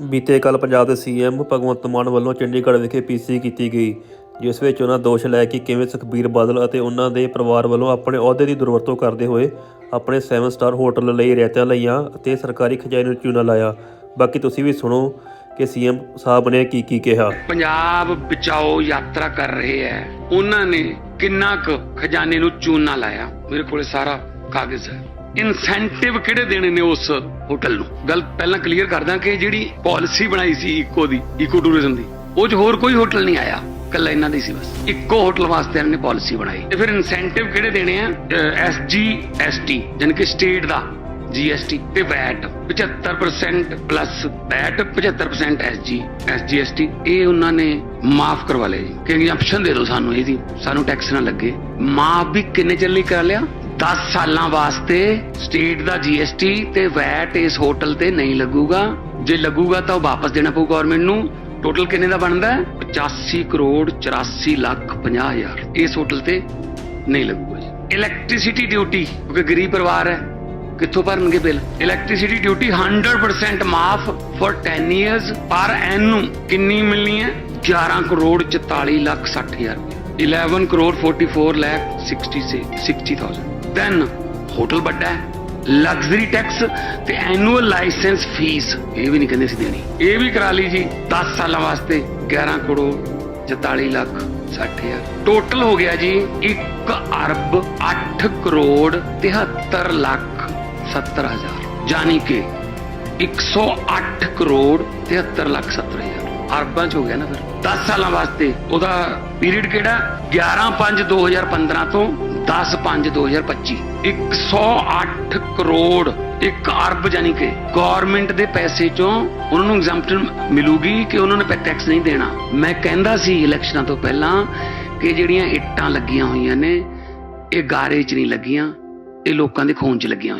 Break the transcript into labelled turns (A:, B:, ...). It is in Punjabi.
A: ਬੀਤੇ ਕੱਲ ਪੰਜਾਬ ਦੇ ਸੀਐਮ ਭਗਵੰਤ ਮਾਨ ਵੱਲੋਂ ਚੰਡੀਗੜ੍ਹ ਵਿਖੇ ਪੀਸੀ ਕੀਤੀ ਗਈ, ਜਿਸ ਵਿੱਚ ਉਹਨਾਂ ਦੋਸ਼ ਲਾਇਆ ਕਿ ਕਿਵੇਂ ਸੁਖਬੀਰ ਬਾਦਲ ਅਤੇ ਉਹਨਾਂ ਦੇ ਪਰਿਵਾਰ ਵੱਲੋਂ ਆਪਣੇ ਅਹੁਦੇ ਦੀ ਦੁਰਵਰਤੋਂ ਕਰਦੇ ਹੋਏ ਆਪਣੇ 7 ਸਟਾਰ ਹੋਟਲ ਲਈ ਰਿਆਇਤਾਂ ਲਈਆਂ ਅਤੇ ਸਰਕਾਰੀ ਖਜ਼ਾਨੇ ਨੂੰ ਚੂਨਾ ਲਾਇਆ। ਬਾਕੀ ਤੁਸੀਂ ਵੀ ਸੁਣੋ ਕਿ ਸੀਐਮ ਸਾਹਿਬ ਨੇ ਕੀ ਕੀ ਕਿਹਾ।
B: ਪੰਜਾਬ ਬਚਾਓ ਯਾਤਰਾ ਕਰ ਰਹੇ ਹੈ। ਉਹਨਾਂ ਨੇ ਕਿੰਨਾ ਕੁ ਖਜ਼ਾਨੇ ਨੂੰ ਚੂਨਾ ਲਾਇਆ। ਮੇਰੇ ਕੋਲ ਸਾਰਾ ਕਾਗਜ਼ ਹੈ। ਇਨਸੈਂਟਿਵ ਕਿਹੜੇ ਦੇਣੇ ਨੇ ਉਸ ਹੋਟਲ ਨੂੰ? ਗੱਲ ਪਹਿਲਾਂ ਕਲੀਅਰ ਕਰਦਾ ਕਿ ਜਿਹੜੀ ਪਾਲਿਸੀ ਬਣਾਈ ਸੀ ਇਕੋ ਦੀ ਇਕੋ ਟੂਰਿਜ਼ਮ ਦੀ, ਉਹ 'ਚ ਹੋਰ ਕੋਈ ਹੋਟਲ ਨਹੀਂ ਆਇਆ। ਕੱਲਾ ਇਹਨਾਂ ਦੀ ਸੀ ਬਸ। ਇੱਕੋ ਹੋਟਲ ਵਾਸਤੇ ਇਹਨਾਂ ਨੇ ਪਾਲਿਸੀ ਬਣਾਈ। ਤੇ ਫਿਰ ਇਨਸੈਂਟਿਵ ਕਿਹੜੇ ਦੇਣੇ ਆ? ਐਸਜੀ ਐਸਟੀ ਜਾਣੀ ਕਿ ਸਟੇਟ ਦਾ ਜੀਐਸਟੀ ਤੇ VAT 75% plus VAT 75% SG SGST ਇਹ ਉਹਨਾਂ ਨੇ ਮਾਫ ਕਰਵਾ ਲਏ ਜੀ। ਕਿ ਐਗਜ਼ੈਂਪਸ਼ਨ ਦੇ ਦਿਓ ਸਾਨੂੰ, ਇਹਦੀ ਸਾਨੂੰ ਟੈਕਸ ਨਾ ਲੱਗੇ। ਮਾਫ ਵੀ ਕਿੰਨੇ ਚਿਰ ਲਈ ਕਰ ਲਿਆ? 10 ਸਾਲਾਂ ਵਾਸਤੇ ਸਟੇਟ ਦਾ ਜੀਐਸਟੀ ਤੇ ਵੈਟ ਇਸ ਹੋਟਲ ਤੇ ਨਹੀਂ ਲੱਗੂਗਾ। ਜੇ ਲੱਗੂਗਾ ਤਾਂ ਉਹ ਵਾਪਸ ਦੇਣਾ ਪਊ ਗਵਰਨਮੈਂਟ ਨੂੰ। ਟੋਟਲ ਕਿੰਨੇ ਦਾ ਬਣਦਾ 85 ਕਰੋੜ 84 ਲੱਖ 50 ਹਜ਼ਾਰ। ਇਸ ਹੋਟਲ ਤੇ ਨਹੀਂ ਲੱਗੂਗਾ ਜੀ। ਇਲੈਕਟ੍ਰਿਸਿਟੀ ਡਿਊਟੀ ਕਿਉਂਕਿ ਗਰੀਬ ਪਰਿਵਾਰ ਹੈ, ਕਿੱਥੋਂ ਭਰਨਗੇ ਬਿੱਲ? ਇਲੈਕਟ੍ਰਿਸਿਟੀ ਡਿਊਟੀ 100% ਮਾਫ ਫॉर 10 ਇਅਰਸ ਪਰ ਐਨੂ ਕਿੰਨੀ ਮਿਲਣੀ ਹੈ? 11 ਕਰੋੜ 44 ਲੱਖ 60 ਹਜ਼ਾਰ ਰੁਪਏ। 11 ਕਰੋੜ 44 ਲੱਖ 66 60000 ਦੈਨ ਹੋਟਲ ਵੱਡਾ ਹੈ ਲਗਜ਼ਰੀ ਟੈਕਸ ਤੇ ਐਨੂਅਲ ਲਾਇਸੈਂਸ ਫੀਸ ਇਹ ਵੀ ਨਹੀਂ ਕਹਿੰਦੇ ਸੀ ਦੇਣੀ। ਇਹ ਵੀ ਕਰਾ ਲਈ ਜੀ 10 ਸਾਲਾਂ ਵਾਸਤੇ 11 ਕਰੋੜ 44 ਲੱਖ 60 ਹਜ਼ਾਰ। ਟੋਟਲ ਹੋ ਗਿਆ ਜੀ 1 ਅਰਬ 8 ਕਰੋੜ 73 ਲੱਖ 70 ਹਜ਼ਾਰ। ਯਾਨੀ ਕਿ 108 ਕਰੋੜ 73 ਲੱਖ 70 ਹਜ਼ਾਰ। ਅਰਬਾਂ ਚ ਹੋ ਗਿਆ ਨਾ ਫਿਰ। 10 ਸਾਲਾਂ ਵਾਸਤੇ ਉਹਦਾ ਪੀਰੀਅਡ ਕਿਹੜਾ? 11 5 2015 ਤੋਂ 10 5 2025 108 ਕਰੋੜ 1 ਅਰਬ ਯਾਨੀ ਕਿ ਗਵਰਨਮੈਂਟ ਦੇ ਪੈਸੇ ਚੋਂ ਉਹਨਾਂ ਨੂੰ ਐਗਜ਼ੈਂਪਸ਼ਨ ਮਿਲੂਗੀ ਕਿ ਉਹਨਾਂ ਨੇ ਟੈਕਸ ਨਹੀਂ ਦੇਣਾ। ਮੈਂ ਕਹਿੰਦਾ ਸੀ ਇਲੈਕਸ਼ਨਾਂ ਤੋਂ ਪਹਿਲਾਂ ਕਿ ਜਿਹੜੀਆਂ ਇੱਟਾਂ ਲੱਗੀਆਂ ਹੋਈਆਂ ਨੇ, ਇਹ ਗਾਰੇ 'ਚ ਨਹੀਂ ਲੱਗੀਆਂ, ਇਹ ਲੋਕਾਂ ਦੇ ਖੂਨ 'ਚ ਲੱਗੀਆਂ ਹੋਈਆਂ